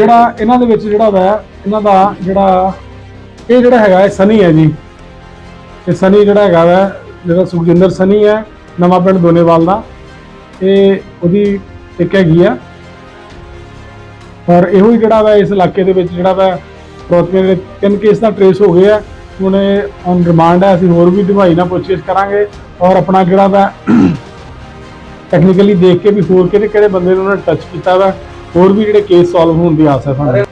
ਜਿਹੜਾ ਇਹਨਾਂ ਦੇ ਵਿੱਚ ਜਿਹੜਾ ਵੈ, ਇਹਨਾਂ ਦਾ ਜਿਹੜਾ, ਇਹ ਜਿਹੜਾ ਹੈਗਾ, ਇਹ ਸਨੀ ਹੈ ਜੀ। ਇਹ ਸਨੀ ਜਿਹੜਾ ਹੈਗਾ ਵੈ, ਜਿਹੜਾ ਸੁਖਜਿੰਦਰ ਸਨੀ ਹੈ, ਨਵਾਂ ਪਿੰਡ ਦੋਨੇਵਾਲ ਦਾ। ਇਹ ਉਹਦੀ ਇੱਕ ਹੈਗੀ ਆ। ਔਰ ਇਹੋ ਹੀ ਜਿਹੜਾ ਵਾ, ਇਸ ਇਲਾਕੇ ਦੇ ਵਿੱਚ ਜਿਹੜਾ ਵਾ ਪ੍ਰੋਤਮੇ ਦੇ ਤਿੰਨ ਕੇਸ ਦਾ ਟ੍ਰੇਸ ਹੋ ਗਏ ਆ। ਹੁਣ ਔਨ ਰਿਮਾਂਡ ਹੈ, ਅਸੀਂ ਹੋਰ ਵੀ ਢਵਾਈ ਨਾਲ ਪੁੱਛਗਿੱਛ ਕਰਾਂਗੇ। ਔਰ ਆਪਣਾ ਜਿਹੜਾ ਵਾ ਟੈਕਨੀਕਲੀ ਦੇਖ ਕੇ ਵੀ ਹੋਰ ਕਿਹੜੇ ਕਿਹੜੇ ਬੰਦੇ ਨੂੰ ਉਹਨਾਂ ਨੇ ਟੱਚ ਕੀਤਾ ਵਾ। ਹੋਰ ਵੀ ਜਿਹੜੇ ਕੇਸ ਸੋਲਵ ਹੋਣ ਦੀ ਆਸ ਹੈ ਸਾਨੂੰ।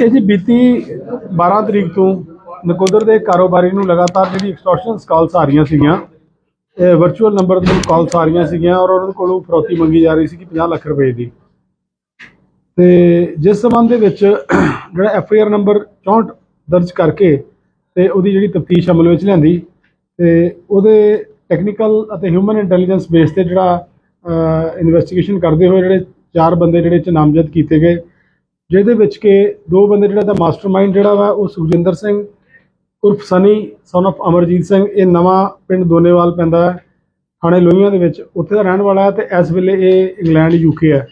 ਇਹ ਜੀ ਬੀਤੀ 12 ਤਰੀਕ ਤੋਂ ਨਕੋਦਰ ਦੇ ਕਾਰੋਬਾਰੀ ਨੂੰ ਲਗਾਤਾਰ ਜਿਹੜੀ ਐਕਸਟੋਰਸ਼ਨ ਕਾਲਸ ਆ ਰਹੀਆਂ ਸੀਗੀਆਂ, ਇਹ ਵਰਚੁਅਲ ਨੰਬਰ ਤੋਂ ਕਾਲਸ ਆ ਰਹੀਆਂ ਸੀਗੀਆਂ ਔਰ ਉਹਨਾਂ ਕੋਲੋਂ ਫਰੋਤੀ ਮੰਗੀ ਜਾ ਰਹੀ ਸੀ ਕਿ 50 ਲੱਖ ਰੁਪਏ ਦੀ। ਤੇ ਜਿਸ ਸਬੰਧ ਦੇ ਵਿੱਚ ਜਿਹੜਾ ਐਫ ਆਈ ਆਰ ਨੰਬਰ 64 ਦਰਜ ਕਰਕੇ ਤੇ ਉਹਦੀ ਜਿਹੜੀ ਤਫਤੀਸ਼ ਅਮਲ ਵਿੱਚ ਲਿਆਂਦੀ ਤੇ ਉਹਦੇ ਟੈਕਨੀਕਲ ਅਤੇ ਹਿਊਮਨ ਇੰਟੈਲੀਜੈਂਸ ਬੇਸ ਤੇ ਜਿਹੜਾ ਇਨਵੈਸਟੀਗੇਸ਼ਨ ਕਰਦੇ ਹੋਏ ਜਿਹੜੇ ਚਾਰ ਬੰਦੇ ਜਿਹੜੇ ਚ ਨਾਮਜ਼ਦ ਕੀਤੇ ਗਏ, ਜਿਹਦੇ ਵਿੱਚ ਕਿ ਦੋ ਬੰਦੇ ਜਿਹੜਾ ਦਾ ਮਾਸਟਰਮਾਈਂਡ ਜਿਹੜਾ ਵਾ ਉਹ ਸੁਖਜਿੰਦਰ ਸਿੰਘ ਉਰਫ ਸਨੀ ਸਨ of ਅਮਰਜੀਤ ਸਿੰਘ, ਇਹ ਨਵਾਂ ਪਿੰਡ ਦੋਨੇਵਾਲ ਪੈਂਦਾ ਹੈ, ਥਾਣੇ ਲੋਹੀਆਂ ਦੇ ਵਿੱਚ, ਉੱਥੇ ਦਾ ਰਹਿਣ ਵਾਲਾ ਹੈ ਤੇ ਇਸ ਵੇਲੇ ਇਹ ਇੰਗਲੈਂਡ ਯੂਕੇ ਹੈ।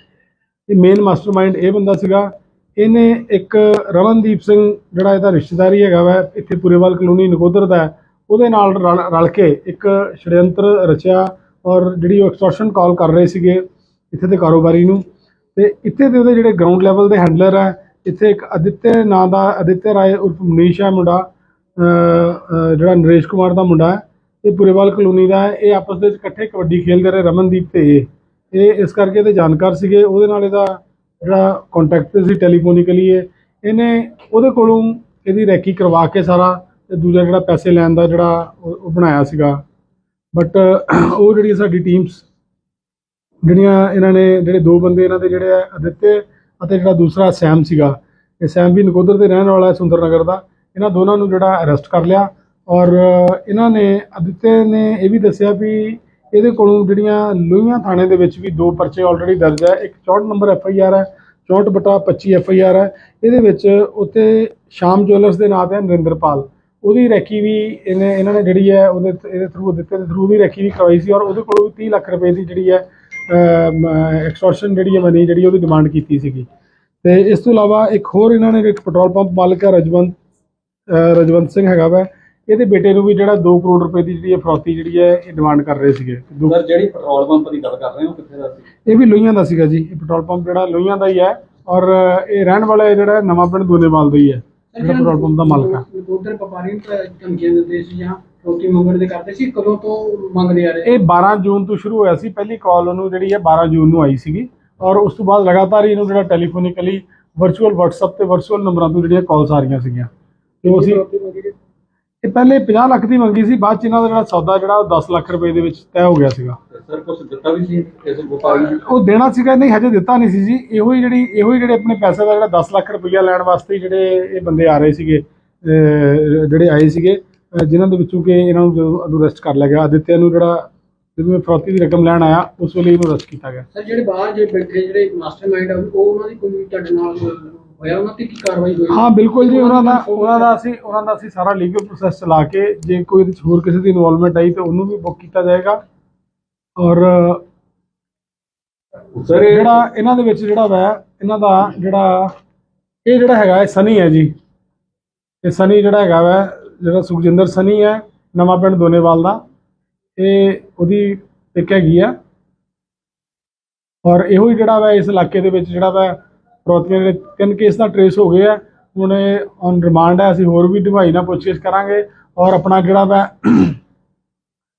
ਇਹ ਮੇਨ ਮਾਸਟਰਮਾਈਂਡ ਇਹ ਬੰਦਾ ਸੀਗਾ ਇਹਨੇ ਇੱਕ ਰਮਨਦੀਪ ਸਿੰਘ ਜਿਹੜਾ ਇਹਦਾ ਰਿਸ਼ਤੇਦਾਰੀ ਹੈਗਾ ਵਾ, ਇੱਥੇ ਪੁਰੇਵਾਲ ਕਲੋਨੀ ਨਕੋਦਰ ਦਾ ਉਹਦੇ ਨਾਲ ਰਲ ਰਲ ਕੇ ਇੱਕ ਛੜਯੰਤਰ ਰਚਿਆ ਔਰ ਜਿਹੜੀ ਉਹ ਐਕਸਟੋਰਸ਼ਨ ਕਾਲ ਕਰ ਰਹੇ ਸੀਗੇ ਇੱਥੇ ਦੇ ਕਾਰੋਬਾਰੀ ਨੂੰ। ਤੇ ਇੱਥੇ ਦੇ ਉਹਦੇ ਜਿਹੜੇ ਗਰਾਊਂਡ ਲੈਵਲ ਦੇ ਹੈਂਡਲਰ ਹੈ, ਇੱਥੇ ਇੱਕ ਅਦਿੱਤਯ ਨਾਂ ਦਾ ਅਦਿੱਤਯ ਰਾਏ ਉਰਫ ਮਨੀਸ਼ ਹੈ ਮੁੰਡਾ ਜਿਹੜਾ ਨਰੇਸ਼ ਕੁਮਾਰ ਦਾ ਮੁੰਡਾ ਹੈ, ਇਹ ਪੁਰੇਵਾਲ ਕਲੋਨੀ ਦਾ ਹੈ, ਇਹ ਆਪਸ ਦੇ ਵਿੱਚ ਇਕੱਠੇ ਕਬੱਡੀ ਖੇਡਦੇ ਰਹੇ ਰਮਨਦੀਪ ਤੇ ਇਹ। ਇਹ ਇਸ ਕਰਕੇ ਇਹਦੇ ਜਾਣਕਾਰ ਸੀਗੇ, ਉਹਦੇ ਨਾਲ ਇਹਦਾ ਜਿਹੜਾ ਕੰਟੈਕਟ ਸੀ ਟੈਲੀਫੋਨਿਕਲੀ ਇਹ, ਇਹਨੇ ਉਹਦੇ ਕੋਲੋਂ ਇਹਦੀ ਰੈਕੀ ਕਰਵਾ ਕੇ ਸਾਰਾ ਤੇ ਦੂਜਾ ਜਿਹੜਾ ਪੈਸੇ ਲੈਣ ਦਾ ਜਿਹੜਾ ਉਹ ਬਣਾਇਆ ਸੀਗਾ। ਬਟ ਉਹ ਜਿਹੜੀ ਸਾਡੀ ਟੀਮਸ ਜਿਹੜੀਆਂ ਇਹਨਾਂ ਨੇ, ਜਿਹੜੇ ਦੋ ਬੰਦੇ ਇਹਨਾਂ ਦੇ ਜਿਹੜੇ ਆ ਅਦਿੱਤਯ ਅਤੇ ਜਿਹੜਾ ਦੂਸਰਾ ਸੈਮ ਸੀਗਾ। ਇਹ ਸੈਮ ਵੀ ਨਕੋਦਰ ਦੇ ਰਹਿਣ ਵਾਲਾ ਹੈ ਸੁੰਦਰ ਨਗਰ ਦਾ। ਇਹਨਾਂ ਦੋਨਾਂ ਨੂੰ ਜਿਹੜਾ ਅਰੈਸਟ ਕਰ ਲਿਆ ਔਰ ਇਹਨਾਂ ਨੇ, ਅਦਿੱਤੇ ਨੇ ਇਹ ਵੀ ਦੱਸਿਆ ਵੀ ਇਹਦੇ ਕੋਲੋਂ ਜਿਹੜੀਆਂ ਲੋਹੀਆਂ ਥਾਣੇ ਦੇ ਵਿੱਚ ਵੀ ਦੋ ਪਰਚੇ ਆਲਰੇਡੀ ਦਰਜ ਹੈ। ਇੱਕ 64 ਨੰਬਰ ਐਫ ਆਈ ਆਰ ਹੈ 64 ਬਟਾ 25 ਐਫ ਆਈ ਆਰ ਹੈ। ਇਹਦੇ ਵਿੱਚ ਉੱਤੇ ਸ਼ਾਮ ਜੁਐਲਰਸ ਦੇ ਨਾਂ ਤੇ ਹੈ ਨਰਿੰਦਰਪਾਲ ਉਹਦੀ ਰੈਕੀ ਵੀ ਇਹਨੇ ਇਹਨਾਂ ਨੇ ਜਿਹੜੀ ਹੈ ਉਹਦੇ ਇਹਦੇ ਥਰੂ ਦਿੱਤੇ ਦੇ ਥਰੂ ਵੀ ਰੈਕੀ ਵੀ ਕਰਵਾਈ ਸੀ ਔਰ ਉਹਦੇ ਕੋਲੋਂ ਵੀ 30 ਲੱਖ ਰੁਪਏ ਦੀ ਜਿਹੜੀ ਹੈ ਐਕਸਟੋਰਸ਼ਨ ਜਿਹੜੀ ਹੈ ਮਨੀ ਜਿਹੜੀ ਉਹਦੀ ਡਿਮਾਂਡ ਕੀਤੀ ਸੀਗੀ। ਤੇ ਇਸ ਤੋਂ ਇਲਾਵਾ ਇੱਕ ਹੋਰ ਇਹਨਾਂ ਨੇ ਇੱਕ ਪੈਟਰੋਲ ਪੰਪ ਮਾਲਕ ਹੈ ਰਜਵੰਤ ਰਜਵੰਤ ਸਿੰਘ ਹੈਗਾ ਵਾ। ਇਹਦੇ ਬੇਟੇ ਨੂੰ ਵੀ ਜਿਹੜਾ 2 ਕਰੋੜ ਰੁਪਏ ਦੀ ਜਿਹੜੀ ਹੈ ਫਰੌਤੀ ਜਿਹੜੀ ਹੈ ਇਹ ਡਿਮਾਂਡ ਕਰ ਰਹੇ ਸੀਗੇ। ਸਰ ਜਿਹੜੀ ਪੈਟਰੋਲ ਪੰਪ ਦੀ ਗੱਲ ਕਰ ਰਹੇ ਹੋ ਕਿੱਥੇ ਦਾ ਸੀ? ਇਹ ਵੀ ਲੋਹੀਆਂ ਦਾ ਸੀਗਾ ਜੀ। ਇਹ ਪੈਟਰੋਲ ਪੰਪ ਜਿਹੜਾ ਲੋਹੀਆਂ ਦਾ ਹੀ ਹੈ ਔਰ ਇਹ ਰਹਿਣ ਵਾਲਾ ਜਿਹੜਾ ਨਵਾਂ ਪਿੰਡ ਦੋਨੇਵਾਲ ਦਾ ਹੀ ਹੈ ਜਿਹੜਾ ਪੈਟਰੋਲ ਪੰਪ ਦਾ ਮਾਲਕ ਹੈ ਉਧਰ ਵਪਾਰੀ ਧਮਕੀਆਂ ਦਿੰਦੇ ਸੀ ਜਾਂ ਰੋਟੀ ਮੰਗਣ ਦੇ ਕਰਦੇ ਸੀ ਕਦੋਂ ਤੋਂ ਮੰਗਦੇ ਆ ਰਹੇ ਇਹ 12 ਜੂਨ ਤੋਂ ਸ਼ੁਰੂ ਹੋਇਆ ਸੀ। ਪਹਿਲੀ ਕਾਲ ਉਹਨੂੰ ਜਿਹੜੀ ਹੈ 12 ਜੂਨ ਨੂੰ ਆਈ ਸੀਗੀ ਔਰ ਉਸ ਤੋਂ ਬਾਅਦ ਲਗਾਤਾਰ ਇਹਨੂੰ ਜਿਹੜਾ ਟੈਲੀਫੋਨਿਕਲੀ ਵਰਚੁਅਲ WhatsApp ਤੇ ਵਰਚੁਅਲ ਨੰਬਰਾਂ ਤੋਂ ਜਿਹੜੀਆਂ ਕਾਲਸ ਆ ਰਹੀਆਂ ਸੀਗੀਆਂ। ਤੇ ਅਸੀਂ ਇਹ ਪਹਿਲੇ 50 ਲੱਖ ਦੀ ਮੰਗੀ ਸੀ ਬਾਅਦ ਚ ਇਹਨਾਂ ਦਾ ਜਿਹੜਾ ਸੌਦਾ ਜਿਹੜਾ ਉਹ 10 ਲੱਖ ਰੁਪਏ ਦੇ ਵਿੱਚ ਤੈਅ ਹੋ ਗਿਆ ਸੀਗਾ। ਸਰ ਕੁਝ ਦਿੱਤਾ ਵੀ ਸੀ ਇਸ ਵਪਾਰੀ ਨੇ? ਉਹ ਦੇਣਾ ਸੀਗਾ ਨਹੀਂ ਹਜੇ ਦਿੱਤਾ ਨਹੀਂ ਸੀ ਜੀ। ਇਹੋ ਹੀ ਜਿਹੜੀ ਇਹੋ ਹੀ ਜਿਹੜੇ ਆਪਣੇ ਪੈਸੇ ਦਾ ਜਿਹੜਾ 10 ਲੱਖ ਰੁਪਈਆ ਲੈਣ ਵਾਸਤੇ ਜਿਹੜੇ ਇਹ ਬੰਦੇ ਆ ਰਹੇ ਸੀਗੇ ਜਿਹੜੇ ਆਏ ਸੀਗੇ ਜਿਨ੍ਹਾਂ ਦੇ ਵਿੱਚੋਂ ਕਿ ਇਹਨਾਂ ਨੂੰ ਜਦੋਂ ਅਰੈਸਟ ਕਰ ਲਿਆ ਗਿਆ ਆਦਿਤਿਆ ਨੂੰ ਜਿਹੜਾ ਜਦੋਂ ਫਰੌਤੀ ਦੀ ਰਕਮ ਲੈਣ ਆਇਆ ਉਸ ਵੇਲੇ ਇਹਨੂੰ ਅਰੈਸਟ ਕੀਤਾ ਗਿਆ। ਸਰ ਜਿਹੜੇ ਬਾਹਰ ਜੇ ਬੈਠੇ ਜਿਹੜੇ ਮਾਸਟਰਮਾਈਂਡ ਆ ਉਹ ਉਹਨਾਂ ਦੀ ਕੋਈ ਤੁਹਾਡੇ ਨਾਲ ਹੋਇਆ ਉਹਨਾਂ ਤੇ ਕੀ ਕਾਰਵਾਈ ਹੋਈ? ਹਾਂ ਬਿਲਕੁਲ ਜੀ ਉਹਨਾਂ ਦਾ ਉਹਨਾਂ ਦਾ ਅਸੀਂ ਉਹਨਾਂ ਦਾ ਅਸੀਂ ਸਾਰਾ ਲੀਗਲ ਪ੍ਰੋਸੈਸ ਚਲਾ ਕੇ ਜੇ ਕੋਈ ਇਹਦੇ 'ਚ ਹੋਰ ਕਿਸੇ ਦੀ ਇਨਵੋਲਵਮੈਂਟ ਆਈ ਤਾਂ ਉਹਨੂੰ ਵੀ ਬੁੱਕ ਕੀਤਾ ਜਾਏਗਾ। ਔਰ ਸਰ ਇਹ ਜਿਹੜਾ ਇਹਨਾਂ ਦੇ ਵਿੱਚ ਜਿਹੜਾ ਵਾ ਇਹਨਾਂ ਦਾ ਜਿਹੜਾ ਇਹ ਜਿਹੜਾ ਹੈਗਾ ਇਹ ਸਨੀ ਹੈ ਜੀ। ਇਹ ਸਨੀ ਜਿਹੜਾ ਹੈਗਾ ਵਾ ਜਿਹੜਾ ਸੁਖਜਿੰਦਰ ਸਨੀ ਹੈ ਨਵਾਂ ਪਿੰਡ ਦੋਨੇਵਾਲ ਦਾ। ਇਹ ਉਹਦੀ ਇੱਕ ਹੈਗੀ ਆ। ਔਰ ਇਹੋ ਹੀ ਜਿਹੜਾ ਵਾ ਇਸ ਇਲਾਕੇ ਦੇ ਵਿੱਚ ਜਿਹੜਾ ਵਾ ਪ੍ਰੋਤੀਆਂ ਦੇ ਤਿੰਨ ਕੇਸ ਦਾ ਟਰੇਸ ਹੋ ਗਏ ਆ। ਹੁਣ ਔਨ ਰਿਮਾਂਡ ਹੈ ਅਸੀਂ ਹੋਰ ਵੀ ਢਵਾਈ ਨਾਲ ਪੁੱਛਗਿੱਛ ਕਰਾਂਗੇ ਔਰ ਆਪਣਾ ਜਿਹੜਾ ਵਾ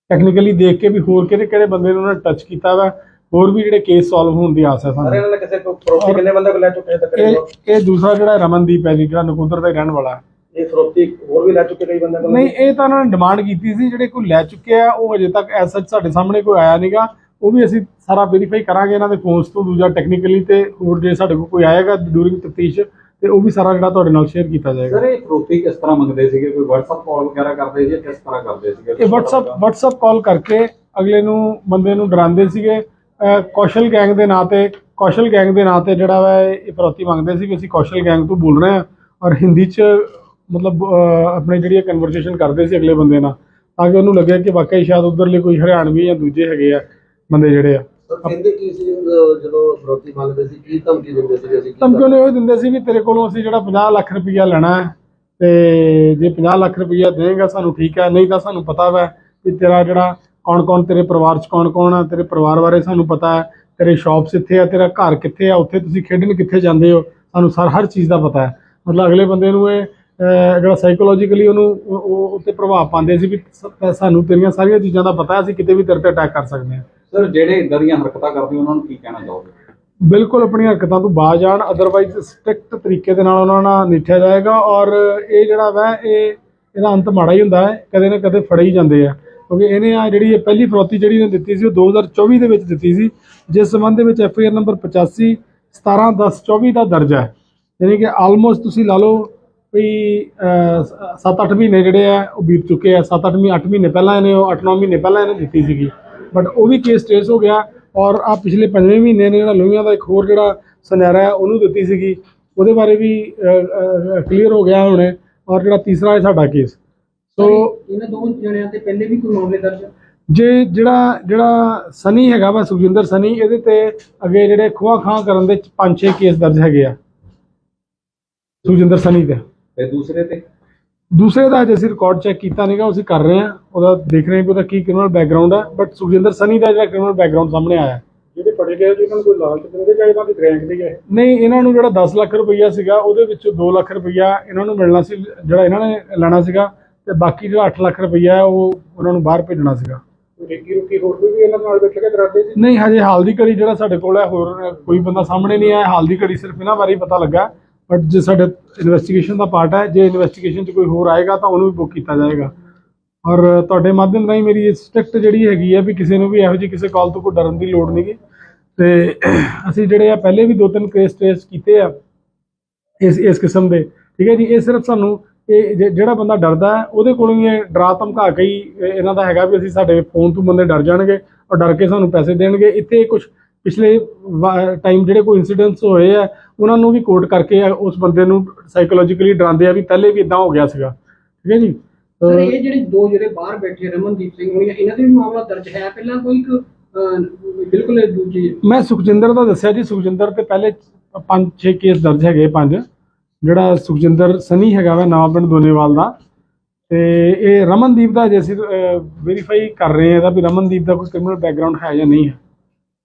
ਟੈਕਨੀਕਲੀ ਦੇਖ ਕੇ ਵੀ ਹੋਰ ਕਿਹੜੇ ਕਿਹੜੇ ਬੰਦੇ ਨੂੰ ਉਹਨਾਂ ਟੱਚ ਕੀਤਾ ਵਾ ਹੋਰ ਵੀ ਜਿਹੜੇ ਕੇਸ ਸੋਲਵ ਹੋਣ ਦੀ ਆਸ ਹੈ ਸਾਨੂੰ। ਸਰ ਇਹਨਾਂ ਨੇ ਕਿਸੇ ਤੋਂ ਫਰੋਤੀ ਕਿੰਨੇ ਬੰਦੇ ਕੋਲ ਲੈ ਚੁੱਕੇ ਤੱਕ ਇਹ ਇਹ ਦੂਸਰਾ ਜਿਹੜਾ ਰਮਨਦੀਪ ਹੈ ਜੀ ਜਿਹੜਾ ਨਕੋਦਰ ਦਾ ਰਹਿਣ ਵਾਲਾ। ਇਹ ਫਰੋਤੀ ਹੋਰ ਵੀ ਲੈ ਚੁੱਕੇ ਕਈ ਬੰਦੇ ਨਹੀਂ ਇਹ ਤਾਂ ਉਹਨਾਂ ਨੇ ਡਿਮਾਂਡ ਕੀਤੀ ਸੀ ਜਿਹੜੇ ਕੋਈ ਲੈ ਚੁੱਕੇ ਆ ਉਹ ਅਜੇ ਤੱਕ ਐਸ ਸੱਚ ਸਾਡੇ ਸਾਹਮਣੇ ਕੋਈ ਆਇਆ ਨਹੀਂਗਾ ਉਹ ਵੀ ਅਸੀਂ ਸਾਰਾ ਵੈਰੀਫਾਈ ਕਰਾਂਗੇ ਇਹਨਾਂ ਦੇ ਫੋਨਸ ਤੋਂ ਦੂਜਾ ਟੈਕਨੀਕਲੀ ਤੇ ਹੋਰ ਜੇ ਸਾਡੇ ਕੋਲ ਕੋਈ ਆਏਗਾ ਡੂਰਿੰਗ ਤਫਤੀਸ਼ ਤੇ ਉਹ ਵੀ ਸਾਰਾ ਜਿਹੜਾ ਤੁਹਾਡੇ ਨਾਲ ਸ਼ੇਅਰ ਕੀਤਾ ਜਾਏਗਾ। ਸਰ ਇਹ ਫਰੋਤੀ ਕਿਸ ਤਰ੍ਹਾਂ ਮੰਗਦੇ ਸੀਗੇ? ਕੋਈ WhatsApp ਕਾਲ ਵਗੈਰਾ ਕਰਦੇ ਸੀ ਕਿਸ ਤਰ੍ਹਾਂ ਕਰਦੇ ਸੀਗੇ? ਇਹ WhatsApp WhatsApp ਕਾਲ ਕਰਕੇ ਅਗਲੇ ਨੂੰ ਬੰਦੇ ਨੂੰ ਡਰਾਉਂਦੇ ਸੀਗੇ। ਕੌਸ਼ਲ ਗੈਂਗ ਦੇ ਨਾਂ ਤੇ ਕੌਸ਼ਲ ਗੈਂਗ ਦੇ ਨਾਂ ਤੇ ਜਿਹੜਾ ਵਾ ਇਹ ਫਰੌਤੀ ਮੰਗਦੇ ਸੀ ਕਿ ਅਸੀਂ ਕੌਸ਼ਲ ਗੈਂਗ ਤੋਂ ਬੋਲ ਰਹੇ ਹਾਂ ਔਰ ਹਿੰਦੀ 'ਚ ਮਤਲਬ ਆਪਣੇ ਜਿਹੜੀ ਕਨਵਰਸੇਸ਼ਨ ਕਰਦੇ ਸੀ ਅਗਲੇ ਬੰਦੇ ਨਾਲ ਤਾਂ ਕਿ ਉਹਨੂੰ ਲੱਗੇ ਕਿ ਵਾਕਈ ਸ਼ਾਇਦ ਉਧਰਲੇ ਕੋਈ ਹਰਿਆਣਵੀ ਜਾਂ ਦੂਜੇ ਹੈਗੇ ਆ। ਬੰਦੇ ਜਿਹੜੇ ਆ। ਸਰ ਕਹਿੰਦੇ ਕੀ ਸੀ ਅਹ ਜਦੋਂ ਫਰੋਤੀ ਮੰਗਦੇ ਸੀ ਕੀ ਧਮਕੀ ਦਿੰਦੇ ਸੀ ਅਸੀਂ ਕੀ ਧਮਕੀ ਉਹ ਦਿੰਦੇ ਸੀ ਵੀ ਤੇਰੇ ਕੋਲੋਂ ਅਸੀਂ ਜਿਹੜਾ 50 ਲੱਖ ਰੁਪਈਆ ਲੈਣਾ ਹੈ ਤੇ ਜੇ 50 ਲੱਖ ਰੁਪਈਆ ਦੇਏਗਾ ਸਾਨੂੰ ਠੀਕ ਹੈ ਨਹੀਂ ਤਾਂ ਸਾਨੂੰ ਪਤਾ ਵਾ ਕਿ ਤੇਰਾ ਜਿਹੜਾ ਕੌਣ ਕੌਣ ਤੇਰੇ ਪਰਿਵਾਰ 'ਚ ਕੌਣ ਕੌਣ ਆ ਤੇਰੇ ਪਰਿਵਾਰ ਬਾਰੇ ਸਾਨੂੰ ਪਤਾ ਹੈ ਤੇਰੇ ਸ਼ਾਪਸ ਇੱਥੇ ਆ ਤੇਰਾ ਘਰ ਕਿੱਥੇ ਆ ਉੱਥੇ ਤੁਸੀਂ ਖੇਡਣ ਕਿੱਥੇ ਜਾਂਦੇ ਹੋ ਸਾਨੂੰ ਸਰ ਹਰ ਚੀਜ਼ ਦਾ ਪਤਾ ਹੈ। ਮਤਲਬ ਅਗਲੇ ਬੰਦੇ ਨੂੰ ਇਹ ਅਹ, ਜਿਹੜਾ ਸਾਈਕੋਲੋਜੀਕਲੀ ਉਹਨੂੰ ਉਹ- ਉਹ ਉੱਤੇ ਪ੍ਰਭਾਵ ਪਾਉਂਦੇ ਸੀ ਵੀ ਸ- ਸਾਨੂੰ ਤੇਰੀਆਂ ਸਾਰੀਆਂ ਚੀਜ਼ਾਂ ਦਾ ਪਤਾ ਹੈ ਅਸੀਂ ਕਿਤੇ ਵੀ ਤੇਰੇ ਤੇ ਅਟੈਕ ਕਰ ਸਕਦੇ ਹਾਂ। ਸਰ, ਜਿਹੜੇ ਇਦਾਂ ਦੀਆਂ ਹਰਕਤਾਂ ਕਰਦੇ, ਉਹਨਾਂ ਨੂੰ ਕੀ ਕਹਿਣਾ ਚਾਹੋਗੇ? ਬਿਲਕੁਲ, ਆਪਣੀਆਂ ਹਰਕਤਾਂ ਤੋਂ ਬਾਜ਼ ਆਣ ਅਦਰਵਾਈਜ਼ ਸਟ੍ਰਿਕਟ ਤਰੀਕੇ ਦੇ ਨਾਲ ਉਹਨਾਂ ਨਾਲ ਨਿਠਿਆ ਜਾਏਗਾ ਔਰ ਇਹ ਜਿਹੜਾ ਵਾ, ਇਹ, ਇਹਦਾ ਅੰਤ ਮਾੜਾ ਹੀ ਹੁੰਦਾ ਹੈ, ਕਦੇ ਨਾ ਕਦੇ ਫੜੇ ਹੀ ਜਾਂਦੇ ਆ। ਕਿਉਂਕਿ ਇਹਨੇ ਆ ਜਿਹੜੀ ਇਹ ਪਹਿਲੀ ਫਰੋਤੀ ਜਿਹੜੀ ਇਹਨੇ ਦਿੱਤੀ ਸੀ, ਉਹ 2024 ਦੇ ਵਿੱਚ ਦਿੱਤੀ ਸੀ, ਜਿਸ ਸੰਬੰਧ ਦੇ ਵਿੱਚ ਐਫ ਆਈ ਆਰ ਨੰਬਰ 85 17 10 24 ਦਾ ਦਰਜ ਹੈ। ਯਾਨੀ ਕਿ ਆਲਮੋਸਟ ਤੁਸੀਂ ਲਾ ਲਓ ਵੀ 7-8 ਮਹੀਨੇ ਜਿਹੜੇ ਆ, ਉਹ ਬੀਤ ਚੁੱਕੇ ਆ। 7-8 ਮਹੀਨੇ 8 ਮਹੀਨੇ ਪਹਿਲਾਂ ਇਹਨੇ, ਉਹ 8-9 ਮਹੀਨੇ ਪਹਿਲਾਂ ਇਹਨੇ ਦਿੱਤੀ ਸੀਗੀ। ਬਟ ਉਹ ਵੀ ਕੇਸ ਟ੍ਰੇਸ ਹੋ ਗਿਆ ਔਰ ਆ ਪਿਛਲੇ ਪੰਜਵੇਂ ਮਹੀਨੇ ਨੇ ਜਿਹੜਾ ਲੋਹੀਆਂ ਦਾ ਇੱਕ ਹੋਰ ਜਿਹੜਾ ਸੁਨਹਿਰਾ ਹੈ ਉਹਨੂੰ ਦਿੱਤੀ ਸੀਗੀ। ਉਹਦੇ ਬਾਰੇ ਵੀ ਕਲੀਅਰ ਹੋ ਗਿਆ ਹੁਣ ਔਰ ਜਿਹੜਾ ਤੀਸਰਾ ਹੈ ਸਾਡਾ ਕੇਸ ਸੋ ਇਹਨਾਂ ਦੋ ਜਣਿਆਂ ਤੇ ਪਹਿਲੇ ਵੀ ਕੋਈ ਮਾਮਲੇ ਦਰਜ? ਜੇ ਜਿਹੜਾ ਜਿਹੜਾ ਸਨੀ ਹੈਗਾ ਵਾ ਸੁਖਜਿੰਦਰ ਸਨੀ ਇਹਦੇ ਤੇ ਅੱਗੇ ਜਿਹੜੇ ਖੋਆ ਖਾਂ ਕਰਨ ਦੇ 5-6 ਕੇਸ ਦਰਜ ਹੈਗੇ ਆ। ਸੁਖਜਿੰਦਰ ਸਨੀ ਤੇ। ਤੇ ਦੂਸਰੇ ਤੇ? ਦੂਸਰੇ ਦਾ ਅਜੇ ਅਸੀਂ ਰਿਕਾਰਡ ਚੈੱਕ ਕੀਤਾ ਨਹੀਂਗਾ ਅਸੀਂ ਕਰ ਰਹੇ ਹਾਂ। ਉਹਦਾ ਦੇਖ ਰਹੇ ਹਾਂ ਕਿ ਉਹਦਾ ਕੀ ਕ੍ਰਿਮੀਨਲ ਬੈਕਗ੍ਰਾਉਂਡ ਹੈ। ਬਟ ਸੁਖਜਿੰਦਰ ਸਨੀ ਦਾ ਜਿਹੜਾ ਕ੍ਰਿਮੀਨਲ ਬੈਕਗ੍ਰਾਉਂਡ ਸਾਹਮਣੇ ਆਇਆ। ਜਿਹੜੇ ਫੜੇ ਗਏ ਜਿਹਨਾਂ ਨੂੰ ਕੋਈ ਲਾਲਚ ਦਿੰਦੇ ਜਾਂ ਇਹਨਾਂ ਦੀ ਗ੍ਰੈਂਟ ਦੀ ਹੈ? ਨਹੀਂ ਇਹਨਾਂ ਨੂੰ ਜਿਹੜਾ 10 ਲੱਖ ਰੁਪਈਆ ਸੀਗਾ ਉਹਦੇ ਵਿੱਚੋਂ 2 ਲੱਖ ਰੁਪਈਆ ਇਹਨਾਂ ਨੂੰ ਮਿਲਣਾ ਸੀ ਜਿਹੜਾ ਇਹਨਾਂ ਨੇ ਲੈਣਾ ਸੀਗਾ। ਤੇ ਬਾਕੀ ਜਿਹੜਾ 8 ਲੱਖ ਰੁਪਈਆ ਉਹ ਉਹਨਾਂ ਨੂੰ ਬਾਹਰ ਭੇਜਣਾ ਸੀਗਾ। ਰੇਕੀ ਰੁਕੀ ਹੋਰ ਕੋਈ ਵੀ ਇਹਨਾਂ ਨਾਲ ਬੈਠ ਕੇ ਕਰਾਦੇ ਸੀ? ਨਹੀਂ ਹਜੇ ਹਾਲ ਦੀ ਘੜੀ ਜਿਹੜਾ ਸਾਡੇ ਕੋਲ ਹੈ ਹੋਰ ਕੋਈ ਬੰਦਾ ਸਾਹਮਣੇ ਨਹੀਂ ਆਇਆ। ਹਾਲ ਦੀ ਘੜੀ ਸਿਰਫ ਇਹਨਾਂ ਬਾਰੇ ਹੀ ਪਤਾ ਲੱਗਾ। ਬਟ ਜੇ ਸਾਡੇ ਇਨਵੈਸਟੀਗੇਸ਼ਨ ਦਾ ਪਾਰਟ ਹੈ, ਜੇ ਇਨਵੈਸਟੀਗੇਸ਼ਨ 'ਚ ਕੋਈ ਹੋਰ ਆਏਗਾ ਤਾਂ ਉਹਨੂੰ ਵੀ ਬੁੱਕ ਕੀਤਾ ਜਾਏਗਾ। ਔਰ ਤੁਹਾਡੇ ਮਾਧਿਅਮ ਰਾਹੀਂ ਮੇਰੀ ਇਹ ਸਟ੍ਰਿਕਟ ਜਿਹੜੀ ਹੈਗੀ ਹੈ ਵੀ ਕਿਸੇ ਨੂੰ ਵੀ ਇਹੋ ਜਿਹੀ ਕਿਸੇ ਕਾਲ ਤੋਂ ਕੋਈ ਡਰਨ ਦੀ ਲੋੜ ਨਹੀਂਗੀ ਤੇ ਅਸੀਂ ਜਿਹੜੇ ਆ, ਪਹਿਲੇ ਵੀ ਦੋ ਤਿੰਨ ਕੇਸ ਟ੍ਰੇਸ ਕੀਤੇ ਆ ਇਸ ਇਸ ਕਿਸਮ ਦੇ। ਠੀਕ ਹੈ ਜੀ? ਇਹ ਸਿਰਫ ਸਾਨੂੰ ਇਹ ਜਿਹੜਾ ਬੰਦਾ ਡਰਦਾ ਹੈ, ਉਹਦੇ ਕੋਲੋਂ ਹੀ ਇਹ ਡਰਾ ਧਮਕਾ ਕੇ ਹੀ ਇਹਨਾਂ ਦਾ ਹੈਗਾ ਵੀ ਅਸੀਂ ਸਾਡੇ ਫੋਨ ਤੋਂ ਬੰਦੇ ਡਰ ਜਾਣਗੇ ਔਰ ਡਰ ਕੇ ਸਾਨੂੰ ਪੈਸੇ ਦੇਣਗੇ। ਇੱਥੇ ਕੁਝ ਪਿਛਲੇ ਟਾਈਮ ਜਿਹੜੇ ਕੋਈ ਇਨਸੀਡੈਂਟਸ ਹੋਏ ਆ ਉਹਨਾਂ ਨੂੰ ਵੀ ਕੋਟ ਕਰਕੇ ਉਸ ਬੰਦੇ ਨੂੰ ਸਾਈਕੋਲੋਜੀਕਲੀ ਡਰਾਉਂਦੇ ਆ ਵੀ ਪਹਿਲੇ ਵੀ ਇਦਾਂ ਹੋ ਗਿਆ ਸੀਗਾ। ਠੀਕ ਹੈ ਜੀ? ਸਰ ਇਹ ਜਿਹੜੇ ਦੋ ਜਿਹੜੇ ਬਾਹਰ ਬੈਠੇ ਰਮਨਦੀਪ ਸਿੰਘ ਹੋਣੀ ਇਹਨਾਂ ਦੇ ਵੀ ਮਾਮਲਾ ਦਰਜ ਹੈ। ਪਹਿਲਾਂ ਕੋਈ ਬਿਲਕੁਲ ਦੂਜੀ ਮੈਂ ਸੁਖਜਿੰਦਰ ਦਾ ਦੱਸਿਆ ਜੀ ਸੁਖਜਿੰਦਰ ਤੇ ਪਹਿਲੇ 5-6 ਕੇਸ ਦਰਜ ਹੈਗੇ ਪੰਜ। ਜਿਹੜਾ ਸੁਖਜਿੰਦਰ ਸਨੀ ਹੈਗਾ ਵਾ ਨਵਾਂ ਪਿੰਡ ਦੋਨੇਵਾਲ ਦਾ। ਤੇ ਇਹ ਰਮਨਦੀਪ ਦਾ ਜੇ ਅਸੀਂ ਵੈਰੀਫਾਈ ਕਰ ਰਹੇ ਹਾਂ ਇਹਦਾ ਵੀ ਰਮਨਦੀਪ ਦਾ ਕੋਈ ਕ੍ਰਿਮੀਨਲ ਬੈਕਗ੍ਰਾਉਂਡ ਹੈ ਜਾਂ ਨਹੀਂ ਹੈ।